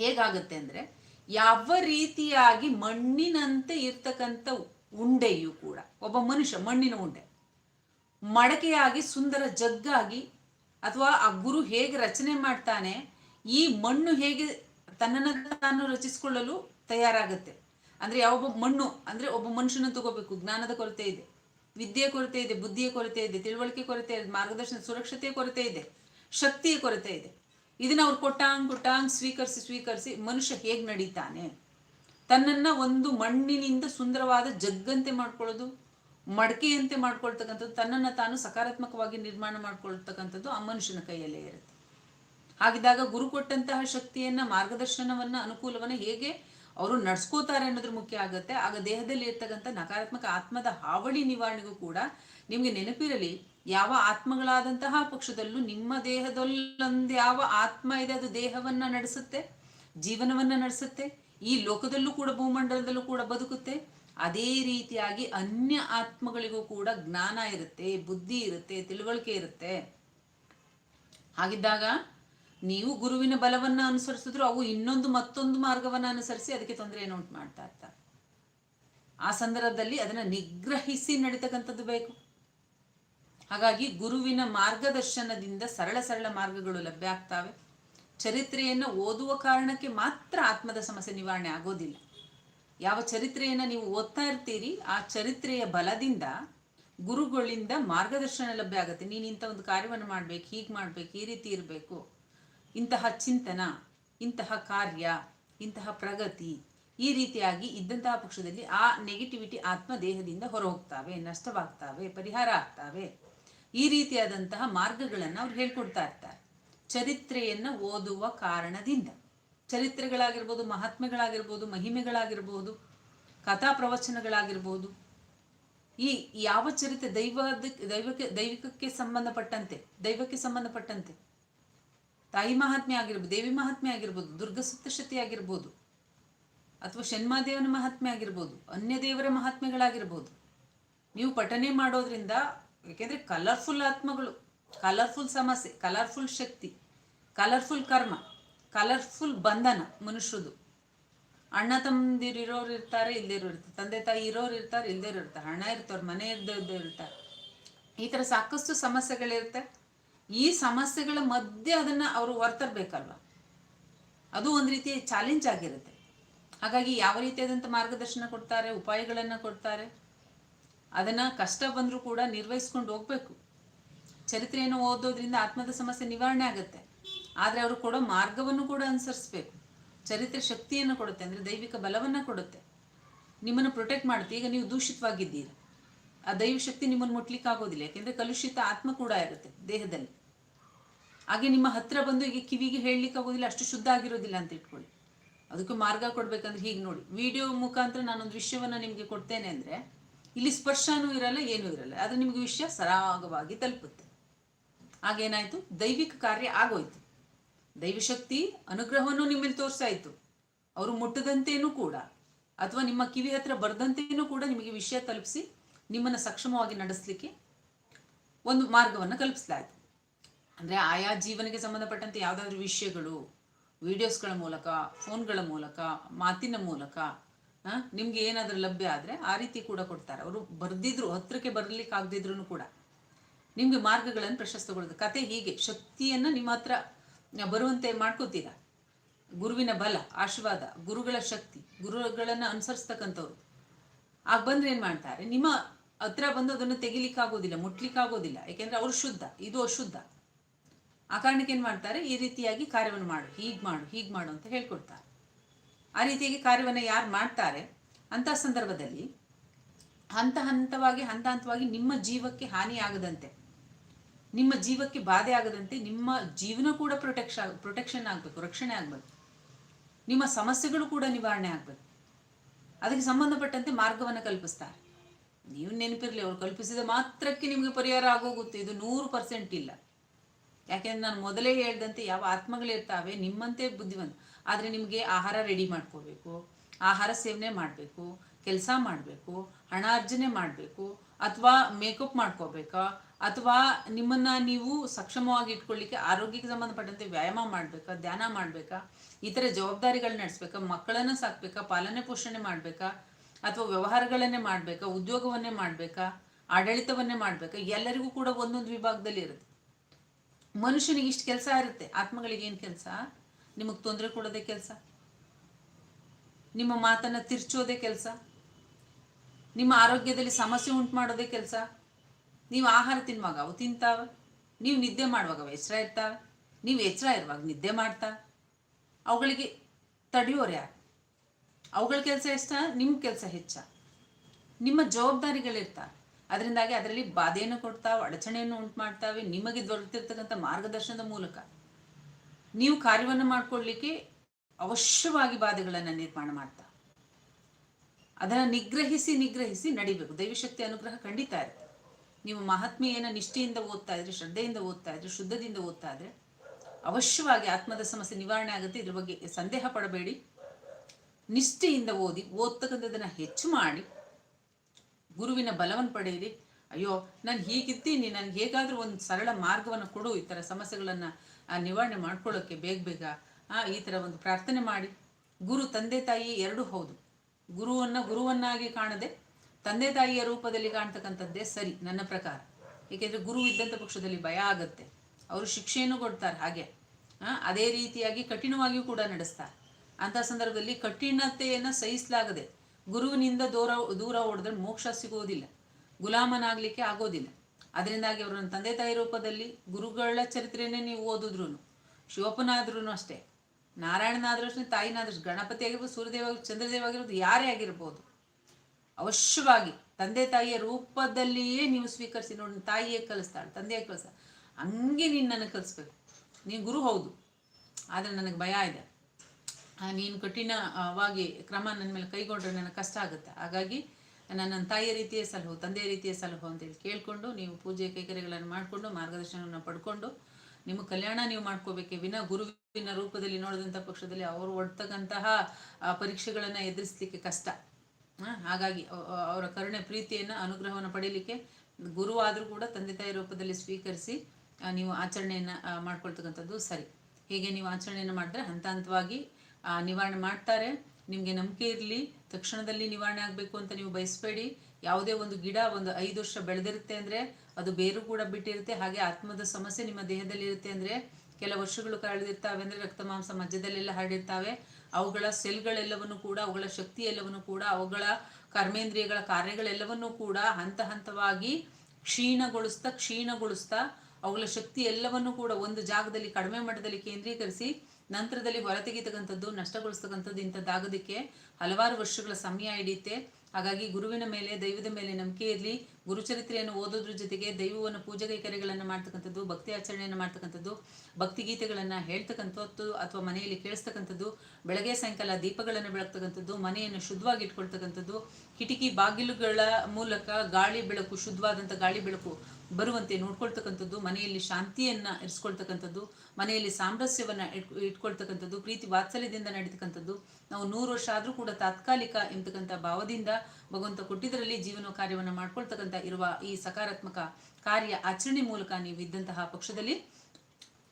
ಹೇಗಾಗುತ್ತೆ ಅಂದರೆ ಯಾವ ರೀತಿಯಾಗಿ ಮಣ್ಣಿನಂತೆ ಇರ್ತಕ್ಕಂಥ ಉಂಡೆಯು ಕೂಡ, ಒಬ್ಬ ಮನುಷ್ಯ ಮಣ್ಣಿನ ಉಂಡೆ, ಮಡಕೆಯಾಗಿ ಸುಂದರ ಜಗ್ಗಾಗಿ ಅಥವಾ ಆ ಗುರು ಹೇಗೆ ರಚನೆ ಮಾಡ್ತಾನೆ, ಈ ಮಣ್ಣು ಹೇಗೆ ತನ್ನನ್ನು ತಾನು ರಚಿಸಿಕೊಳ್ಳಲು ತಯಾರಾಗುತ್ತೆ. ಅಂದ್ರೆ ಯಾವ ಮಣ್ಣು, ಅಂದ್ರೆ ಒಬ್ಬ ಮನುಷ್ಯನ ತಗೋಬೇಕು, ಜ್ಞಾನದ ಕೊರತೆ ಇದೆ ವಿದ್ಯೆ ಕೊರತೆ ಇದೆ, ಬುದ್ಧಿಯ ಕೊರತೆ ಇದೆ, ತಿಳುವಳಿಕೆ ಕೊರತೆ ಇದೆ, ಮಾರ್ಗದರ್ಶನ ಸುರಕ್ಷತೆಯ ಕೊರತೆ ಇದೆ. ಶಕ್ತಿಯ ಕೊರತೆ ಇದೆ. ಇದನ್ನ ಅವ್ರು ಕೊಟ್ಟಾಂಗ್ ಕೊಟ್ಟಾಂಗ್ ಸ್ವೀಕರಿಸಿ ಸ್ವೀಕರಿಸಿ ಮನುಷ್ಯ ಹೇಗೆ ನಡೀತಾನೆ? ತನ್ನನ್ನ ಒಂದು ಮಣ್ಣಿನಿಂದ ಸುಂದರವಾದ ಜಗ್ಗಂತೆ ಮಾಡ್ಕೊಳ್ಳೋದು, ಮಡಕೆಯಂತೆ ಮಾಡ್ಕೊಳ್ತಕ್ಕಂಥದ್ದು, ತನ್ನನ್ನು ತಾನು ಸಕಾರಾತ್ಮಕವಾಗಿ ನಿರ್ಮಾಣ ಮಾಡ್ಕೊಳ್ತಕ್ಕಂಥದ್ದು ಆ ಮನುಷ್ಯನ ಕೈಯಲ್ಲೇ ಇರುತ್ತೆ. ಹಾಗಿದ್ದಾಗ ಗುರು ಕೊಟ್ಟಂತಹ ಶಕ್ತಿಯನ್ನ, ಮಾರ್ಗದರ್ಶನವನ್ನ, ಅನುಕೂಲವನ್ನ ಹೇಗೆ ಅವರು ನಡ್ಸ್ಕೋತಾರೆ ಅನ್ನೋದ್ರ ಮುಖ್ಯ ಆಗುತ್ತೆ. ಆಗ ದೇಹದಲ್ಲಿ ಇರ್ತಕ್ಕಂಥ ನಕಾರಾತ್ಮಕ ಆತ್ಮದ ಹಾವಳಿ ನಿವಾರಣೆಗೂ ಕೂಡ ನಿಮಗೆ ನೆನಪಿರಲಿ, ಯಾವ ಆತ್ಮಗಳಾದಂತಹ ಪಕ್ಷದಲ್ಲೂ ನಿಮ್ಮ ದೇಹದಲ್ಲೊಂದು ಯಾವ ಆತ್ಮ ಇದೆ ಅದು ದೇಹವನ್ನ ನಡೆಸುತ್ತೆ, ಜೀವನವನ್ನ ನಡೆಸುತ್ತೆ, ಈ ಲೋಕದಲ್ಲೂ ಕೂಡ ಭೂಮಂಡಲದಲ್ಲೂ ಕೂಡ ಬದುಕುತ್ತೆ. ಅದೇ ರೀತಿಯಾಗಿ ಅನ್ಯ ಆತ್ಮಗಳಿಗೂ ಕೂಡ ಜ್ಞಾನ ಇರುತ್ತೆ, ಬುದ್ಧಿ ಇರುತ್ತೆ, ತಿಳುವಳಿಕೆ ಇರುತ್ತೆ. ಹಾಗಿದ್ದಾಗ ನೀವು ಗುರುವಿನ ಬಲವನ್ನ ಅನುಸರಿಸಿದ್ರು ಅವು ಇನ್ನೊಂದು ಮತ್ತೊಂದು ಮಾರ್ಗವನ್ನ ಅನುಸರಿಸಿ ಅದಕ್ಕೆ ತೊಂದರೆಯನ್ನು ಉಂಟು ಮಾಡ್ತಾ ಇರ್ತಾರೆ. ಆ ಸಂದರ್ಭದಲ್ಲಿ ಅದನ್ನ ನಿಗ್ರಹಿಸಿ ನಡೀತಕ್ಕಂಥದ್ದು ಬೇಕು. ಹಾಗಾಗಿ ಗುರುವಿನ ಮಾರ್ಗದರ್ಶನದಿಂದ ಸರಳ ಸರಳ ಮಾರ್ಗಗಳು ಲಭ್ಯ ಆಗ್ತಾವೆ. ಚರಿತ್ರೆಯನ್ನು ಓದುವ ಕಾರಣಕ್ಕೆ ಮಾತ್ರ ಆತ್ಮದ ಸಮಸ್ಯೆ ನಿವಾರಣೆ ಆಗೋದಿಲ್ಲ. ಯಾವ ಚರಿತ್ರೆಯನ್ನು ನೀವು ಓದ್ತಾ ಇರ್ತೀರಿ, ಆ ಚರಿತ್ರೆಯ ಬಲದಿಂದ ಗುರುಗಳಿಂದ ಮಾರ್ಗದರ್ಶನ ಲಭ್ಯ ಆಗುತ್ತೆ. ನೀನು ಇಂಥ ಒಂದು ಕಾರ್ಯವನ್ನು ಮಾಡ್ಬೇಕು, ಹೀಗೆ ಮಾಡ್ಬೇಕು, ಈ ರೀತಿ ಇರಬೇಕು. ಇಂತಹ ಚಿಂತನ, ಇಂತಹ ಕಾರ್ಯ, ಇಂತಹ ಪ್ರಗತಿ ಈ ರೀತಿಯಾಗಿ ಇದ್ದಂತಹ ಪಕ್ಷದಲ್ಲಿ ಆ ನೆಗೆಟಿವಿಟಿ ಆತ್ಮ ದೇಹದಿಂದ ಹೊರ ಹೋಗ್ತಾವೆ ನಷ್ಟವಾಗ್ತಾವೆ, ಪರಿಹಾರ ಆಗ್ತಾವೆ. ಈ ರೀತಿಯಾದಂತಹ ಮಾರ್ಗಗಳನ್ನು ಅವ್ರು ಹೇಳ್ಕೊಡ್ತಾ ಇರ್ತಾರೆ. ಚರಿತ್ರೆಯನ್ನು ಓದುವ ಕಾರಣದಿಂದ. ಚರಿತ್ರೆಗಳಾಗಿರ್ಬೋದು, ಮಹಾತ್ಮೆಗಳಾಗಿರ್ಬೋದು, ಮಹಿಮೆಗಳಾಗಿರ್ಬೋದು, ಕಥಾ ಪ್ರವಚನಗಳಾಗಿರ್ಬೋದು. ಈ ಯಾವ ಚರಿತ್ರೆ ದೈವದ ದೈವಕ್ಕೆ, ದೈವಿಕಕ್ಕೆ ಸಂಬಂಧಪಟ್ಟಂತೆ, ದೈವಕ್ಕೆ ಸಂಬಂಧಪಟ್ಟಂತೆ. ತಾಯಿ ಮಹಾತ್ಮೆ ಆಗಿರ್ಬೋದು ದೇವಿ ಮಹಾತ್ಮೆ ಆಗಿರ್ಬೋದು, ದುರ್ಗ ಸಪ್ತಶತಿ ಆಗಿರ್ಬೋದು, ಅಥವಾ ಷಣ್ಮಾದೇವನ ಮಹಾತ್ಮೆ ಆಗಿರ್ಬೋದು, ಅನ್ಯ ದೇವರ ಮಹಾತ್ಮೆಗಳಾಗಿರ್ಬೋದು, ನೀವು ಪಠನೆ ಮಾಡೋದ್ರಿಂದ, ಯಾಕೆಂದ್ರೆ ಕಲರ್ಫುಲ್ ಆತ್ಮಗಳು ಕಲರ್ಫುಲ್ ಸಮಸ್ಯೆ ಕಲರ್ಫುಲ್ ಶಕ್ತಿ ಕಲರ್ಫುಲ್ ಕರ್ಮ ಕಲರ್ಫುಲ್ ಬಂಧನ ಮನುಷ್ಯದು ಅಣ್ಣ ತಮ್ಮದಿರು ಇರೋರು ಇರ್ತಾರೆ ಇಲ್ದಿರೋ ಇರ್ತಾರೆ, ತಂದೆ ತಾಯಿ ಇರೋರು ಇರ್ತಾರೆ ಇಲ್ಲದೇ ಇರ್ತಾರೆ, ಹಣ ಇರ್ತವ್ರು, ಮನೆ ಇರ್ದೇ ಇರ್ತಾರೆ. ಈ ಥರ ಸಾಕಷ್ಟು ಸಮಸ್ಯೆಗಳಿರುತ್ತೆ. ಈ ಸಮಸ್ಯೆಗಳ ಮಧ್ಯೆ ಅದನ್ನು ಅವರು ಹೊರ್ತರ್ಬೇಕಲ್ವ? ಅದು ಒಂದು ರೀತಿ ಚಾಲೆಂಜ್ ಆಗಿರುತ್ತೆ. ಹಾಗಾಗಿ ಯಾವ ರೀತಿಯಾದಂಥ ಮಾರ್ಗದರ್ಶನ ಕೊಡ್ತಾರೆ, ಉಪಾಯಗಳನ್ನು ಕೊಡ್ತಾರೆ, ಅದನ್ನು ಕಷ್ಟ ಬಂದರೂ ಕೂಡ ನಿರ್ವಹಿಸ್ಕೊಂಡು ಹೋಗಬೇಕು. ಚರಿತ್ರೆಯನ್ನು ಓದೋದ್ರಿಂದ ಆತ್ಮದ ಸಮಸ್ಯೆ ನಿವಾರಣೆ ಆಗುತ್ತೆ. ಆದರೆ ಅವರು ಕೊಡೋ ಮಾರ್ಗವನ್ನು ಕೂಡ ಅನುಸರಿಸ್ಬೇಕು. ಚರಿತ್ರೆ ಶಕ್ತಿಯನ್ನು ಕೊಡುತ್ತೆ, ಅಂದರೆ ದೈವಿಕ ಬಲವನ್ನು ಕೊಡುತ್ತೆ. ನಿಮ್ಮನ್ನು ಪ್ರೊಟೆಕ್ಟ್ ಮಾಡುತ್ತೆ. ಈಗ ನೀವು ದೂಷಿತವಾಗಿದ್ದೀರಿ. ಆ ದೈವ ಶಕ್ತಿ ನಿಮ್ಮನ್ನು ಮುಟ್ಲಿಕ್ಕೆ ಆಗೋದಿಲ್ಲ ಯಾಕೆಂದರೆ ಕಲುಷಿತ ಆತ್ಮ ಕೂಡ ಇರುತ್ತೆ ದೇಹದಲ್ಲಿ. ಹಾಗೆ ನಿಮ್ಮ ಹತ್ರ ಬಂದು ಈಗ ಕಿವಿಗೆ ಹೇಳಲಿಕ್ಕೆ ಆಗೋದಿಲ್ಲ, ಅಷ್ಟು ಶುದ್ಧ ಆಗಿರೋದಿಲ್ಲ ಅಂತ ಇಟ್ಕೊಳ್ಳಿ. ಅದಕ್ಕೆ ಮಾರ್ಗ ಕೊಡ್ಬೇಕಂದ್ರೆ ಹೀಗೆ ನೋಡಿ. ವಿಡಿಯೋ ಮುಖಾಂತರ ನಾನೊಂದು ವಿಷಯವನ್ನು ನಿಮಗೆ ಕೊಡ್ತೇನೆ ಅಂದರೆ, ಇಲ್ಲಿ ಸ್ಪರ್ಶನೂ ಇರಲ್ಲ, ಏನೂ ಇರಲ್ಲ. ಅದು ನಿಮಗೆ ವಿಷಯ ಸರಾಗವಾಗಿ ತಲುಪುತ್ತೆ. ಆಗೇನಾಯಿತು ದೈವಿಕ ಕಾರ್ಯ ಆಗೋಯ್ತು. ದೈವಶಕ್ತಿ ಅನುಗ್ರಹವನ್ನು ನಿಮ್ಮಲ್ಲಿ ತೋರಿಸಾಯಿತು ಅವರು ಮುಟ್ಟದಂತೇನೂ ಕೂಡ, ಅಥವಾ ನಿಮ್ಮ ಕಿವಿ ಹತ್ರ ಬರೆದಂತೆಯೂ ಕೂಡ ನಿಮಗೆ ವಿಷಯ ತಲುಪಿಸಿ ನಿಮ್ಮನ್ನು ಸಕ್ಷಮವಾಗಿ ನಡೆಸಲಿಕ್ಕೆ ಒಂದು ಮಾರ್ಗವನ್ನು ಕಲ್ಪಿಸಲಾಯಿತು. ಅಂದರೆ ಆಯಾ ಜೀವನಕ್ಕೆ ಸಂಬಂಧಪಟ್ಟಂತೆ ಯಾವುದಾದ್ರೂ ವಿಷಯಗಳು, ವಿಡಿಯೋಸ್ಗಳ ಮೂಲಕ, ಫೋನ್ಗಳ ಮೂಲಕ, ಮಾತಿನ ಮೂಲಕ ನಿಮ್ಗೆ ಏನಾದರೂ ಲಭ್ಯ ಆದರೆ ಆ ರೀತಿ ಕೂಡ ಕೊಡ್ತಾರೆ. ಅವರು ಬರ್ದಿದ್ರು, ಹತ್ರಕ್ಕೆ ಬರಲಿಕ್ಕೆ ಆಗದಿದ್ರು ಕೂಡ. ನಿಮಗೆ ಮಾರ್ಗಗಳನ್ನು ಪ್ರಶಸ್ತಗೊಳ್ಳೋದು ಕತೆ ಹೀಗೆ, ಶಕ್ತಿಯನ್ನು ನಿಮ್ಮ ಹತ್ರ ಬರುವಂತೆ ಮಾಡ್ಕೋತೀರ. ಗುರುವಿನ ಬಲ, ಆಶೀರ್ವಾದ, ಗುರುಗಳ ಶಕ್ತಿ, ಗುರುಗಳನ್ನು ಅನುಸರಿಸ್ತಕ್ಕಂಥವ್ರು. ಆಗ ಬಂದ್ರೆ ಏನು ಮಾಡ್ತಾರೆ, ನಿಮ್ಮ ಹತ್ರ ಬಂದು ಅದನ್ನು ತೆಗಿಲಿಕ್ಕಾಗೋದಿಲ್ಲ, ಮುಟ್ಲಿಕ್ಕಾಗೋದಿಲ್ಲ. ಯಾಕೆಂದ್ರೆ ಅವರು ಶುದ್ಧ, ಇದು ಅಶುದ್ಧ. ಆ ಕಾರಣಕ್ಕೆ ಮಾಡ್ತಾರೆ? ಈ ರೀತಿಯಾಗಿ ಕಾರ್ಯವನ್ನು ಮಾಡು, ಹೀಗೆ ಮಾಡು ಹೀಗೆ ಮಾಡು ಅಂತ ಹೇಳ್ಕೊಡ್ತಾರೆ. ಆ ರೀತಿಯಾಗಿ ಕಾರ್ಯವನ್ನು ಯಾರು ಮಾಡ್ತಾರೆ? ಅಂತ ಸಂದರ್ಭದಲ್ಲಿ ಹಂತ ಹಂತವಾಗಿ ಹಂತ ಹಂತವಾಗಿ ನಿಮ್ಮ ಜೀವಕ್ಕೆ ಹಾನಿ ಆಗದಂತೆ, ನಿಮ್ಮ ಜೀವಕ್ಕೆ ಬಾಧೆ ಆಗದಂತೆ ನಿಮ್ಮ ಜೀವನ ಕೂಡ ಪ್ರೊಟೆಕ್ಷ, ಪ್ರೊಟೆಕ್ಷನ್ ಆಗಬೇಕು, ರಕ್ಷಣೆ ಆಗಬೇಕು. ನಿಮ್ಮ ಸಮಸ್ಯೆಗಳು ಕೂಡ ನಿವಾರಣೆ ಆಗಬೇಕು. ಅದಕ್ಕೆ ಸಂಬಂಧಪಟ್ಟಂತೆ ಮಾರ್ಗವನ್ನು ಕಲ್ಪಿಸ್ತಾರೆ. ನೀವು ನೆನಪಿರಲಿ, ಅವರು ಕಲ್ಪಿಸಿದ ಮಾತ್ರಕ್ಕೆ ನಿಮಗೆ ಪರಿಹಾರ ಆಗೋಗುತ್ತೆ. ಇದು ನೂರು ಪರ್ಸೆಂಟ್ ಇಲ್ಲ. ಯಾಕೆಂದ್ರೆ ನಾನು ಮೊದಲೇ ಹೇಳ್ದಂತೆ ಯಾವ ಆತ್ಮಗಳಿರ್ತಾವೆ ನಿಮ್ಮಂತೆ ಬುದ್ಧಿವಂತ ಆದರೆ ನಿಮಗೆ ಆಹಾರ ರೆಡಿ ಮಾಡ್ಕೋಬೇಕು, ಆಹಾರ ಸೇವನೆ ಮಾಡಬೇಕು, ಕೆಲಸ ಮಾಡಬೇಕು, ಹಣ ಅರ್ಜನೆ ಮಾಡಬೇಕು, ಅಥವಾ ಮೇಕಪ್ ಮಾಡ್ಕೋಬೇಕಾ, ಅಥವಾ ನಿಮ್ಮನ್ನ ನೀವು ಸಕ್ಷಮವಾಗಿ ಇಟ್ಕೊಳ್ಳಿಕ್ಕೆ ಆರೋಗ್ಯಕ್ಕೆ ಸಂಬಂಧಪಟ್ಟಂತೆ ವ್ಯಾಯಾಮ ಮಾಡಬೇಕಾ, ಧ್ಯಾನ ಮಾಡಬೇಕಾ ಇತರೆ ಜವಾಬ್ದಾರಿಗಳನ್ನ ನಡೆಸ್ಬೇಕಾ, ಮಕ್ಕಳನ್ನ ಸಾಕ್ಬೇಕಾ, ಪಾಲನೆ ಪೋಷಣೆ ಮಾಡಬೇಕಾ, ಅಥವಾ ವ್ಯವಹಾರಗಳನ್ನೇ ಮಾಡಬೇಕಾ, ಉದ್ಯೋಗವನ್ನೇ ಮಾಡಬೇಕಾ, ಆಡಳಿತವನ್ನೇ ಮಾಡಬೇಕಾ, ಎಲ್ಲರಿಗೂ ಕೂಡ ಒಂದೊಂದು ವಿಭಾಗದಲ್ಲಿ ಇರುತ್ತೆ. ಮನುಷ್ಯನಿಗೆ ಇಷ್ಟು ಕೆಲಸ ಇರುತ್ತೆ. ಆತ್ಮಗಳಿಗೆ ಏನು ಕೆಲಸ? ನಿಮಗೆ ತೊಂದರೆ ಕೊಡೋದೇ ಕೆಲಸ? ನಿಮ್ಮ ಮಾತನ್ನು ತಿರ್ಚೋದೇ ಕೆಲಸ? ನಿಮ್ಮ ಆರೋಗ್ಯದಲ್ಲಿ ಸಮಸ್ಯೆ ಉಂಟು ಮಾಡೋದೇ ಕೆಲಸ? ನೀವು ಆಹಾರ ತಿನ್ನುವಾಗ ಅವು ತಿಂತಾವ? ನೀವು ನಿದ್ದೆ ಮಾಡುವಾಗ ಅವು ಎಚ್ಚರ ಇರ್ತಾವೆ? ನೀವು ಎಚ್ಚರ ಇರುವಾಗ ನಿದ್ದೆ ಮಾಡ್ತಾ? ಅವುಗಳಿಗೆ ತಡೆಯೋರು ಯಾರು? ಅವುಗಳ ಕೆಲಸ ಎಷ್ಟ? ನಿಮ್ಮ ಕೆಲಸ ಹೆಚ್ಚ. ನಿಮ್ಮ ಜವಾಬ್ದಾರಿಗಳಿರ್ತಾವೆ. ಅದರಿಂದಾಗಿ ಅದರಲ್ಲಿ ಬಾಧೆಯನ್ನು ಕೊಡ್ತಾವೆ ಅಡಚಣೆಯನ್ನು ಉಂಟು ಮಾಡ್ತಾವೆ ನಿಮಗೆ ದೊರೆತಿರ್ತಕ್ಕಂಥ ಮಾರ್ಗದರ್ಶನದ ಮೂಲಕ ನೀವು ಕಾರ್ಯವನ್ನು ಮಾಡಿಕೊಳ್ಳಿಕ್ಕೆ ಅವಶ್ಯವಾಗಿ ಬಾಧೆಗಳನ್ನು ನಿರ್ಮಾಣ ಮಾಡ್ತಾ. ಅದನ್ನು ನಿಗ್ರಹಿಸಿ ನಿಗ್ರಹಿಸಿ ನಡಿಬೇಕು. ದೈವಶಕ್ತಿ ಅನುಗ್ರಹ ಖಂಡಿತ ಇರುತ್ತೆ. ನೀವು ಮಹಾತ್ಮೆಯನ್ನು ನಿಷ್ಠೆಯಿಂದ ಓದ್ತಾ ಇದ್ರೆ, ಶ್ರದ್ಧೆಯಿಂದ ಓದ್ತಾ ಇದ್ರೆ, ಶುದ್ಧದಿಂದ ಓದ್ತಾ ಇದ್ರೆ ಅವಶ್ಯವಾಗಿ ಆತ್ಮದ ಸಮಸ್ಯೆ ನಿವಾರಣೆ ಆಗುತ್ತೆ. ಇದ್ರ ಬಗ್ಗೆ ಸಂದೇಹ ಪಡಬೇಡಿ. ನಿಷ್ಠೆಯಿಂದ ಓದಿ, ಓದ್ತಕ್ಕಂಥದ್ದನ್ನು ಹೆಚ್ಚು ಮಾಡಿ ಗುರುವಿನ ಬಲವನ್ನು ಪಡೆಯಿರಿ. ಅಯ್ಯೋ, ನಾನು ಹೀಗಿದ್ದೀನಿ ನನಗೆ ಹೇಗಾದರೂ ಒಂದು ಸರಳ ಮಾರ್ಗವನ್ನು ಕೊಡು, ಈ ಥರ ಸಮಸ್ಯೆಗಳನ್ನು ನಿವಾರಣೆ ಮಾಡ್ಕೊಳ್ಳೋಕ್ಕೆ ಬೇಗ ಬೇಗ. ಈ ಥರ ಒಂದು ಪ್ರಾರ್ಥನೆ ಮಾಡಿ. ಗುರು ತಂದೆ ತಾಯಿ ಎರಡೂ ಹೌದು. ಗುರುವನ್ನು ಗುರುವನ್ನಾಗಿ ಕಾಣದೆ, ತಂದೆ ತಾಯಿಯ ರೂಪದಲ್ಲಿ ಕಾಣ್ತಕ್ಕಂಥದ್ದೇ ಸರಿ, ನನ್ನ ಪ್ರಕಾರ. ಏಕೆಂದರೆ ಗುರು ಇದ್ದಂಥ ಪಕ್ಷದಲ್ಲಿ ಭಯ ಆಗುತ್ತೆ. ಅವರು ಶಿಕ್ಷೆಯನ್ನು ಕೊಡ್ತಾರೆ, ಹಾಗೆ. ಅದೇ ರೀತಿಯಾಗಿ ಕಠಿಣವಾಗಿಯೂ ಕೂಡ ನಡೆಸ್ತಾರೆ. ಅಂಥ ಸಂದರ್ಭದಲ್ಲಿ ಕಠಿಣತೆಯನ್ನು ಸಹಿಸಲಾಗದೆ ಗುರುವಿನಿಂದ ದೂರ ದೂರ ಓಡಿದ್ರೆ ಮೋಕ್ಷ ಸಿಗೋದಿಲ್ಲ. ಗುಲಾಮನಾಗಲಿಕ್ಕೆ ಆಗೋದಿಲ್ಲ. ಅದರಿಂದಾಗಿ ಅವರನ್ನು ತಂದೆ ತಾಯಿ ರೂಪದಲ್ಲಿ ಗುರುಗಳ ಚರಿತ್ರೆಯನ್ನೇ ನೀವು ಓದಿದ್ರು ಶಿವಪ್ಪನಾದ್ರೂ ಅಷ್ಟೇ. ನಾರಾಯಣನಾದ್ರೂ ಅಷ್ಟೇ, ತಾಯಿನಾದ್ರೂ ಗಣಪತಿ ಆಗಿರ್ಬೋದು ಸೂರ್ಯದೇವ ಚಂದ್ರದೇವ ಆಗಿರ್ಬೋದು ಯಾರೇ ಆಗಿರ್ಬೋದು. ಅವಶ್ಯವಾಗಿ ತಂದೆ ತಾಯಿಯ ರೂಪದಲ್ಲಿಯೇ ನೀವು ಸ್ವೀಕರಿಸಿ ನೋಡಿ ತಾಯಿಯೇ ಕಲಿಸ್ತಾಳೆ, ತಂದೆಯೇ ಕಲಿಸ್ತಾಳೆ. ಹಂಗೆ ನೀನು ನನಗೆ ಕಲಿಸ್ಬೇಕು. ನೀನು ಗುರು ಹೌದು. ಆದರೆ ನನಗೆ ಭಯ ಇದೆ. ನೀನು ಕಠಿಣವಾಗಿ ಕ್ರಮ ನನ್ನ ಮೇಲೆ ಕೈಗೊಂಡ್ರೆ ನನಗೆ ಕಷ್ಟ ಆಗುತ್ತೆ. ಹಾಗಾಗಿ ನನ್ನ ತಾಯಿಯ ರೀತಿಯ ಸಲಹು, ತಂದೆಯ ರೀತಿಯ ಸಲಹು ಅಂತೇಳಿ ಕೇಳಿಕೊಂಡು ನೀವು ಪೂಜೆ ಕೈಕರ್ಯಗಳನ್ನು ಮಾಡಿಕೊಂಡು, ಮಾರ್ಗದರ್ಶನವನ್ನು ಪಡ್ಕೊಂಡು, ನಿಮ್ಮ ಕಲ್ಯಾಣ ನೀವು ಮಾಡ್ಕೋಬೇಕೆ. ವಿನ ಗುರುವಿನ ರೂಪದಲ್ಲಿ ನೋಡಿದಂಥ ಪಕ್ಷದಲ್ಲಿ ಅವರು ಒಡ್ತಕ್ಕಂತಹ ಪರೀಕ್ಷೆಗಳನ್ನು ಎದುರಿಸಲಿಕ್ಕೆ ಕಷ್ಟ. ಹಾಗಾಗಿ ಅವರ ಕರುಣೆ, ಪ್ರೀತಿಯನ್ನು, ಅನುಗ್ರಹವನ್ನು ಪಡೀಲಿಕ್ಕೆ ಗುರು ಆದರೂ ಕೂಡ ತಂದೆ ತಾಯಿ ರೂಪದಲ್ಲಿ ಸ್ವೀಕರಿಸಿ ನೀವು ಆಚರಣೆಯನ್ನು ಮಾಡ್ಕೊಳ್ತಕ್ಕಂಥದ್ದು ಸರಿ. ಹೀಗೆ ನೀವು ಆಚರಣೆಯನ್ನು ಮಾಡಿದ್ರೆ ಹಂತ ಹಂತವಾಗಿ ನಿವಾರಣೆ ಮಾಡ್ತಾರೆ. ನಿಮಗೆ ನಂಬಿಕೆ ಇರಲಿ, ತಕ್ಷಣದಲ್ಲಿ ನಿವಾರಣೆ ಆಗಬೇಕು ಅಂತ ನೀವು ಬಯಸಬೇಡಿ. ಯಾವುದೇ ಒಂದು ಗಿಡ ಒಂದು ಐದು ವರ್ಷ ಬೆಳೆದಿರುತ್ತೆ ಅಂದರೆ ಅದು ಬೇರು ಕೂಡ ಬಿಟ್ಟಿರುತ್ತೆ. ಹಾಗೆ ಆತ್ಮದ ಸಮಸ್ಯೆ ನಿಮ್ಮ ದೇಹದಲ್ಲಿ ಇರುತ್ತೆ ಅಂದರೆ ಕೆಲ ವರ್ಷಗಳು ಕಳೆದಿರ್ತಾವೆ ಅಂದರೆ ರಕ್ತ ಮಾಂಸ ಮಧ್ಯದಲ್ಲೆಲ್ಲ ಹರಡಿರ್ತಾವೆ. ಅವುಗಳ ಸೆಲ್ಗಳೆಲ್ಲವನ್ನು ಕೂಡ, ಅವುಗಳ ಶಕ್ತಿ ಎಲ್ಲವನ್ನು ಕೂಡ, ಅವುಗಳ ಕರ್ಮೇಂದ್ರಿಯಗಳ ಕಾರ್ಯಗಳೆಲ್ಲವನ್ನೂ ಕೂಡ ಹಂತ ಹಂತವಾಗಿ ಕ್ಷೀಣಗೊಳಿಸ್ತಾ ಕ್ಷೀಣಗೊಳಿಸ್ತಾ ಅವುಗಳ ಶಕ್ತಿ ಎಲ್ಲವನ್ನು ಕೂಡ ಒಂದು ಜಾಗದಲ್ಲಿ ಕಡಿಮೆ ಮಟ್ಟದಲ್ಲಿ ಕೇಂದ್ರೀಕರಿಸಿ ನಂತರದಲ್ಲಿ ಹೊರತೆಗೆತಕ್ಕಂಥದ್ದು ನಷ್ಟಗೊಳಿಸ್ತಕ್ಕಂಥದ್ದು ಇಂಥದ್ದಾಗೋದಕ್ಕೆ ಹಲವಾರು ವರ್ಷಗಳ ಸಮಯ ಹಿಡಿಯುತ್ತೆ. ಹಾಗಾಗಿ ಗುರುವಿನ ಮೇಲೆ, ದೈವದ ಮೇಲೆ ನಂಬಿಕೆ ಇರಲಿ. ಗುರುಚರಿತ್ರೆಯನ್ನು ಓದೋದ್ರ ಜೊತೆಗೆ ದೈವವನ್ನು ಪೂಜೆ ಕೈಕರ್ಯಗಳನ್ನು ಮಾಡ್ತಕ್ಕಂಥದ್ದು, ಭಕ್ತಿ ಆಚರಣೆಯನ್ನು ಮಾಡ್ತಕ್ಕಂಥದ್ದು, ಭಕ್ತಿ ಗೀತೆಗಳನ್ನು ಹೇಳ್ತಕ್ಕಂಥದ್ದು ಅಥವಾ ಮನೆಯಲ್ಲಿ ಕೇಳಿಸ್ತಕ್ಕಂಥದ್ದು, ಬೆಳಗ್ಗೆ ಸಾಯಂಕಾಲ ದೀಪಗಳನ್ನು ಬೆಳಗ್ತಕ್ಕಂಥದ್ದು, ಮನೆಯನ್ನು ಶುದ್ಧವಾಗಿ ಇಟ್ಕೊಳ್ತಕ್ಕಂಥದ್ದು, ಕಿಟಕಿ ಬಾಗಿಲುಗಳ ಮೂಲಕ ಗಾಳಿ ಬೆಳಕು, ಶುದ್ಧವಾದಂಥ ಗಾಳಿ ಬೆಳಕು ಬರುವಂತೆ ನೋಡ್ಕೊಳ್ತಕ್ಕಂಥದ್ದು, ಮನೆಯಲ್ಲಿ ಶಾಂತಿಯನ್ನು ಇರಿಸ್ಕೊಳ್ತಕ್ಕಂಥದ್ದು, ಮನೆಯಲ್ಲಿ ಸಾಮರಸ್ಯವನ್ನು ಇಟ್, ಇಟ್ಕೊಳ್ತಕ್ಕಂಥದ್ದು, ಪ್ರೀತಿ ವಾತ್ಸಲ್ಯದಿಂದ ನಡೀತಕ್ಕಂಥದ್ದು, ನಾವು ನೂರು ವರ್ಷ ಆದರೂ ಕೂಡ ತಾತ್ಕಾಲಿಕ ಎಂಬತಕ್ಕಂಥ ಭಾವದಿಂದ ಭಗವಂತ ಕೊಟ್ಟಿದ್ದರಲ್ಲಿ ಜೀವನ ಕಾರ್ಯವನ್ನು ಮಾಡ್ಕೊಳ್ತಕ್ಕಂಥ ಇರುವ ಈ ಸಕಾರಾತ್ಮಕ ಕಾರ್ಯ ಆಚರಣೆ ಮೂಲಕ ನೀವು ಇದ್ದಂತಹ ಪಕ್ಷದಲ್ಲಿ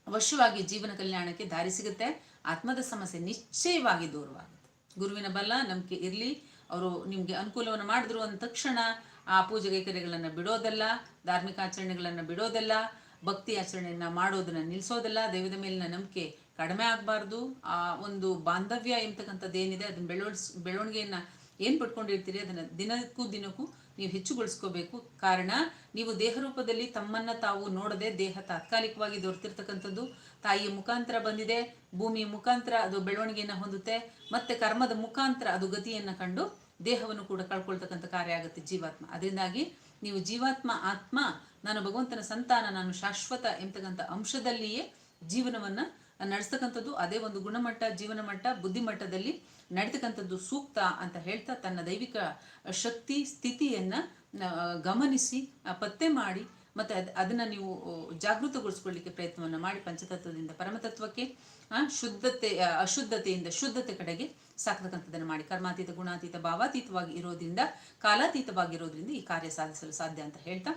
ಅವಶ್ಯವಾಗಿ ಜೀವನ ಕಲ್ಯಾಣಕ್ಕೆ ದಾರಿ ಸಿಗುತ್ತೆ. ಆತ್ಮದ ಸಮಸ್ಯೆ ನಿಶ್ಚಯವಾಗಿ ದೂರವಾಗುತ್ತೆ ಗುರುವಿನ ಬಲ, ನಂಬಿಕೆ ಇರಲಿ. ಅವರು ನಿಮಗೆ ಅನುಕೂಲವನ್ನು ಮಾಡಿದ್ರು ಅಂದ ತಕ್ಷಣ ಆ ಪೂಜೆ ಕೈಕರ್ಯಗಳನ್ನು ಬಿಡೋದಲ್ಲ, ಧಾರ್ಮಿಕ ಆಚರಣೆಗಳನ್ನು ಬಿಡೋದಲ್ಲ, ಭಕ್ತಿ ಆಚರಣೆಯನ್ನು ಮಾಡೋದನ್ನ ನಿಲ್ಲಿಸೋದಲ್ಲ ದೈವದ ಮೇಲಿನ ನಂಬಿಕೆ ಕಡಿಮೆ ಆಗಬಾರ್ದು. ಆ ಒಂದು ಬಾಂಧವ್ಯ ಎಂಬತಕ್ಕಂಥದ್ದು ಏನಿದೆ, ಅದನ್ನ ಬೆಳವಣಿಸ್ ಬೆಳವಣಿಗೆಯನ್ನು ಏನು ಪಡ್ಕೊಂಡಿರ್ತೀರಿ, ಅದನ್ನು ದಿನಕ್ಕೂ ದಿನಕ್ಕೂ ನೀವು ಹೆಚ್ಚುಗೊಳಿಸ್ಕೋಬೇಕು. ಕಾರಣ, ನೀವು ದೇಹ ರೂಪದಲ್ಲಿ ತಮ್ಮನ್ನ ತಾವು ನೋಡದೆ ದೇಹ ತಾತ್ಕಾಲಿಕವಾಗಿ ದೊರೆತಿರ್ತಕ್ಕಂಥದ್ದು. ತಾಯಿಯ ಮುಖಾಂತರ ಬಂದಿದೆ, ಭೂಮಿಯ ಮುಖಾಂತರ ಅದು ಬೆಳವಣಿಗೆಯನ್ನು ಹೊಂದುತ್ತೆ, ಮತ್ತೆ ಕರ್ಮದ ಮುಖಾಂತರ ಅದು ಗತಿಯನ್ನು ಕಂಡು ದೇಹವನ್ನು ಕೂಡ ಕಳ್ಕೊಳ್ತಕ್ಕಂಥ ಕಾರ್ಯ ಆಗುತ್ತೆ ಜೀವಾತ್ಮ. ಅದರಿಂದಾಗಿ ನೀವು ಜೀವಾತ್ಮ, ಆತ್ಮ, ನಾನು ಭಗವಂತನ ಸಂತಾನ, ನಾನು ಶಾಶ್ವತ ಎಂಬತಕ್ಕಂಥ ಅಂಶದಲ್ಲಿಯೇ ಜೀವನವನ್ನು ನಡೆಸ್ತಕ್ಕಂಥದ್ದು ಅದೇ ಒಂದು ಗುಣಮಟ್ಟ ಜೀವನ ಮಟ್ಟ ಬುದ್ಧಿಮಟ್ಟದಲ್ಲಿ ನಡೀತಕ್ಕಂಥದ್ದು ಸೂಕ್ತ ಅಂತ ಹೇಳ್ತಾ ತನ್ನ ದೈವಿಕ ಶಕ್ತಿ, ಸ್ಥಿತಿಯನ್ನು ಗಮನಿಸಿ ಪತ್ತೆ ಮಾಡಿ ಮತ್ತು ಅದು, ಅದನ್ನು ನೀವು ಜಾಗೃತಗೊಳಿಸ್ಕೊಳ್ಳಿಕ್ಕೆ ಪ್ರಯತ್ನವನ್ನು ಮಾಡಿ ಪಂಚತತ್ವದಿಂದ ಪರಮತತ್ವಕ್ಕೆ ಶುದ್ಧತೆ ಅಶುದ್ಧತೆಯಿಂದ ಶುದ್ಧತೆ ಕಡೆಗೆ ಸಾಕ್ತಕ್ಕಂಥದ್ದನ್ನು ಮಾಡಿ. ಕರ್ಮಾತೀತ, ಗುಣಾತೀತ, ಭಾವಾತೀತವಾಗಿ ಇರೋದ್ರಿಂದ, ಕಾಲಾತೀತವಾಗಿರೋದ್ರಿಂದ ಈ ಕಾರ್ಯ ಸಾಧಿಸಲು ಸಾಧ್ಯ ಅಂತ ಹೇಳ್ತಾ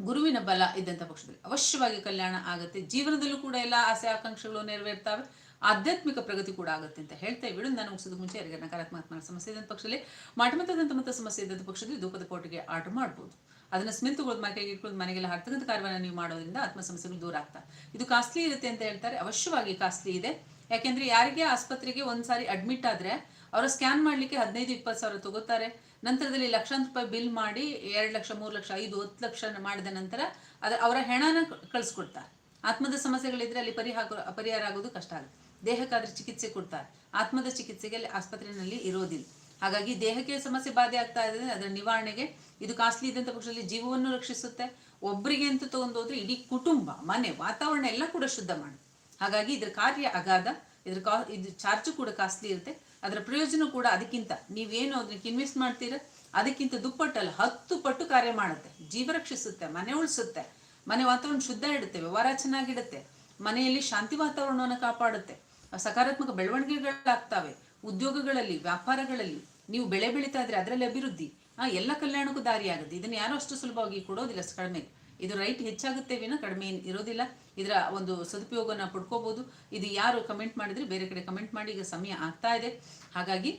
ಗುರುವಿನ ಬಲ ಇದ್ದಂಥ ಪಕ್ಷದಲ್ಲಿ. ಅವಶ್ಯವಾಗಿ ಕಲ್ಯಾಣ ಆಗುತ್ತೆ. ಜೀವನದಲ್ಲೂ ಕೂಡ ಎಲ್ಲ ಆಸೆ ಆಕಾಂಕ್ಷೆಗಳು ನೆರವೇರ್ತವೆ. ಆಧ್ಯಾತ್ಮಿಕ ಪ್ರಗತಿ ಕೂಡ ಆಗುತ್ತೆ ಅಂತ ಹೇಳ್ತಾ ಬಿಡು ನಾನು ಮುಗಿಸೋದು ಮುಂಚೆ ಯಾರಿಗೆ ನಕಾರಾತ್ಮಕ ಸಮಸ್ಯೆ ಇದ್ದಂಥ ಪಕ್ಷದಲ್ಲಿ ಮಾಟಮತದಂತ ಮತ್ತೆ ಸಮಸ್ಯೆ ಇದ್ದಂಥ ಪಕ್ಷದಲ್ಲಿ ಧೂಪದ ಕೋಟಿಗೆ ಆರ್ಡರ್ ಮಾಡ್ಬೋದು. ಅದನ್ನ ಸ್ಮಿತ್ ತಗೊಳ್ಳೋದು ಮನೆಗೆ ಇಟ್ಕೊಂಡು ಮನೆಗೆಲ್ಲ ಹಾಕ್ತಕ್ಕಂಥ ಕಾರ್ಯವನ್ನು ನೀವು ಮಾಡೋದ್ರಿಂದ ಆತ್ಮ ಸಮಸ್ಯೆಗಳು ದೂರ ಆಗ್ತಾ. ಇದು ಕಾಸ್ಟ್ಲಿ ಇರುತ್ತೆ ಅಂತ ಹೇಳ್ತಾರೆ. ಅವಶ್ಯವಾಗಿ ಕಾಸ್ಟ್ಲಿ ಇದೆ. ಯಾಕೆಂದ್ರೆ ಯಾರಿಗೆ ಆಸ್ಪತ್ರೆಗೆ ಒಂದ್ಸಾರಿ ಅಡ್ಮಿಟ್ ಆದ್ರೆ, ಅವರ ಸ್ಕ್ಯಾನ್ ಮಾಡ್ಲಿಕ್ಕೆ ಹದಿನೈದು, ಇಪ್ಪತ್ತು ಸಾವಿರ ತಗೋತಾರೆ. ನಂತರದಲ್ಲಿ ಲಕ್ಷಾಂತರ ರೂಪಾಯಿ ಬಿಲ್ ಮಾಡಿ ಎರಡು ಲಕ್ಷ, ಮೂರು ಲಕ್ಷ, ಐದು, ಹತ್ತು ಲಕ್ಷ ಮಾಡಿದ ನಂತರ ಅದ್ರ ಅವರ ಹೆಣನ ಕಳಿಸ್ಕೊಡ್ತಾರೆ. ಆತ್ಮದ ಸಮಸ್ಯೆಗಳಿದ್ರೆ ಅಲ್ಲಿ ಪರಿಹಾರ ಪರಿಹಾರ ಆಗೋದು ಕಷ್ಟ ಆಗುತ್ತೆ. ದೇಹಕ್ಕಾದ್ರೆ ಚಿಕಿತ್ಸೆ ಕೊಡ್ತಾರೆ. ಆತ್ಮದ ಚಿಕಿತ್ಸೆಗೆ ಅಲ್ಲಿ ಆಸ್ಪತ್ರೆಯಲ್ಲಿ ಇರೋದಿಲ್ಲ. ಹಾಗಾಗಿ ದೇಹಕ್ಕೆ ಸಮಸ್ಯೆ ಬಾಧೆ ಆಗ್ತಾ ಇದೆ ಅದರ ನಿವಾರಣೆಗೆ ಇದು ಕಾಸ್ಟ್ಲಿ ಇದ್ದಂಥ ಪಕ್ಷದಲ್ಲಿ ಜೀವವನ್ನು ರಕ್ಷಿಸುತ್ತೆ. ಒಬ್ಬರಿಗೆ ಅಂತ ತಗೊಂಡು ಹೋದ್ರೆ ಇಡೀ ಕುಟುಂಬ, ಮನೆ, ವಾತಾವರಣ ಎಲ್ಲ ಕೂಡ ಶುದ್ಧ ಮಾಡುತ್ತೆ. ಹಾಗಾಗಿ ಇದ್ರ ಕಾರ್ಯ ಅಗಾಧ, ಇದ್ರ ಕಾ, ಇದು ಚಾರ್ಜು ಕೂಡ ಕಾಸ್ಟ್ಲಿ ಇರುತ್ತೆ. ಅದರ ಪ್ರಯೋಜನ ಕೂಡ ಅದಕ್ಕಿಂತ. ನೀವೇನು ಅದಕ್ಕೆ ಇನ್ವೆಸ್ಟ್ ಮಾಡ್ತೀರ? ಅದಕ್ಕಿಂತ ದುಪ್ಪಟ್ಟಲ್ಲ, ಹತ್ತು ಪಟ್ಟು ಕಾರ್ಯ ಮಾಡುತ್ತೆ. ಜೀವ ರಕ್ಷಿಸುತ್ತೆ, ಮನೆ ಉಳಿಸುತ್ತೆ, ಮನೆ ವಾತಾವರಣ ಶುದ್ಧ ಇಡುತ್ತೆ, ವ್ಯವಹಾರ ಚೆನ್ನಾಗಿಡುತ್ತೆ ಮನೆಯಲ್ಲಿ ಶಾಂತಿ ವಾತಾವರಣವನ್ನು ಕಾಪಾಡುತ್ತೆ. ಸಕಾರಾತ್ಮಕ ಬೆಳವಣಿಗೆಗಳಾಗ್ತವೆ. ಉದ್ಯೋಗಗಳಲ್ಲಿ, ವ್ಯಾಪಾರಗಳಲ್ಲಿ, ನೀವು ಬೆಳೆ ಬೆಳೀತಾ ಇದ್ರೆ ಅದರಲ್ಲಿ ಅಭಿವೃದ್ಧಿ. ಆ, ಎಲ್ಲ ಕಲ್ಯಾಣಕ್ಕೂ ದಾರಿ ಆಗುತ್ತೆ ಇದನ್ನು ಯಾರೋ ಅಷ್ಟು ಸುಲಭವಾಗಿ ಕೊಡೋದಿಲ್ಲ ಕಡಿಮೆಗೆ ಕಡಿಮೆ. ಇದು ರೈಟ್ ಹೆಚ್ಚಾಗುತ್ತೆ ವಿನ ಕಡಿಮೆ ಇರೋದಿಲ್ಲ. ಇದರ ಒಂದು ಸದುಪಯೋಗನ ಪಡ್ಕೋಬಹುದು ಇದು ಯಾರು ಕಮೆಂಟ್ ಮಾಡಿದ್ರೆ ಬೇರೆ ಕಡೆ ಕಮೆಂಟ್ ಮಾಡಿ, ಈಗ ಸಮಯ ಆಗ್ತಾ ಇದೆ. ಹಾಗಾಗಿ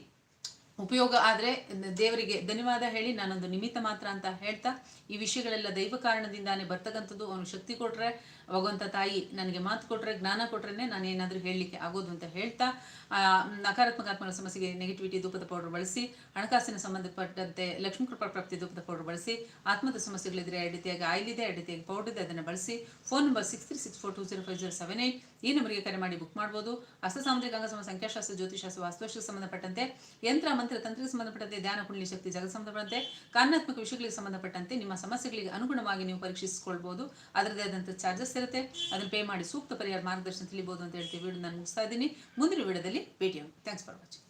ಉಪಯೋಗ ಆದರೆ ದೇವರಿಗೆ ಧನ್ಯವಾದ ಹೇಳಿ, ನಾನೊಂದು ನಿಮಿತ್ತ ಮಾತ್ರ ಅಂತ ಹೇಳ್ತಾ, ಈ ವಿಷಯಗಳೆಲ್ಲ ದೈವ ಕಾರಣದಿಂದಾನೇ ಬರ್ತಕ್ಕಂಥದ್ದು, ಅವನು ಶಕ್ತಿ ಕೊಟ್ರೆ ಭಗವಂತ ತಾಯಿ ನನಗೆ ಮಾತು ಕೊಟ್ಟರೆ ಜ್ಞಾನ ಕೊಟ್ರೆ ನಾನು ಏನಾದರೂ ಹೇಳಲಿಕ್ಕೆ ಆಗೋದು ಅಂತ ಹೇಳ್ತಾ ನಕಾರಾತ್ಮಕ ಸಮಸ್ಯೆಗೆ ನೆಗೆಟಿವಿಟಿ ಧೂಪದ ಪೌಡರ್ ಬಳಸಿ, ಹಣಕಾಸಿನ ಸಂಬಂಧಪಟ್ಟಂತೆ ಲಕ್ಷ್ಮೀ ಕೃಪಾ ಪ್ರಾಪ್ತಿ ಧೂಪದ ಪೌಡರ್ ಬಳಸಿ, ಆತ್ಮದ ಸಮಸ್ಯೆಗಳಿದ್ರೆ ರೀತಿಯಾಗಿ ಆಯಿಲ್ ಇದೆ ರೀತಿಯಾಗಿ ಪೌಡರ್ ಇದೆ, ಅದನ್ನು ಬಳಸಿ phone number six three six four two zero five zero seven eight ಈ ನಂಬರ್ಗೆ ಕರೆ ಮಾಡಿ ಬುಕ್ ಮಾಡ್ಬೋದು. ಅಸ್ತ ಅಂಗಸಮ ಸಂಖ್ಯಾಶಾಸ್ತ್ರ ಜ್ಯೋತಿಷಾಸ್ತ್ರ ವಾಸ್ತುಶಾಸ್ತ್ರ ಸಂಬಂಧಪಟ್ಟಂತೆ, ಯಂತ್ರ, ಮಂತ್ರ ತಂತ್ರಕ್ಕೆ ಸಂಬಂಧಪಟ್ಟಂತೆ, ಧ್ಯಾನ ಕುಂಡಲಿ ಶಕ್ತಿ ಜಗತ್ ಸಂಬಂಧಪಟ್ಟಂತೆ, ಕಾರಣಾತ್ಮಕ ವಿಷಯಗಳಿಗೆ ಸಂಬಂಧಪಟ್ಟಂತೆ ನಿಮ್ಮ ಸಮಸ್ಯೆಗಳಿಗೆ ಅನುಗುಣವಾಗಿ ನೀವು ಪರೀಕ್ಷಿಸಿಕೊಳ್ಬಹುದು ಅದರದೇ ಆದಂಥ ಚಾರ್ಜಸ್ ಇರುತ್ತೆ ಅದನ್ನು ಪೇ ಮಾಡಿ ಸೂಕ್ತ ಪರಿಹಾರ ಮಾರ್ಗದರ್ಶನ ತಿಳಿಬಹುದು ಅಂತ ಹೇಳ್ತೀವಿ. ವಿಡಿಯೋ ನಾನು ಮುಗಿಸ್ತಾ ಇದ್ದೀನಿ. ಮುಂದಿನ ವಿಡಿಯೋದಲ್ಲಿ ಭೇಟಿಯಾಗಿ ಥ್ಯಾಂಕ್ಸ್ ಫಾರ್ ವಾಚಿಂಗ್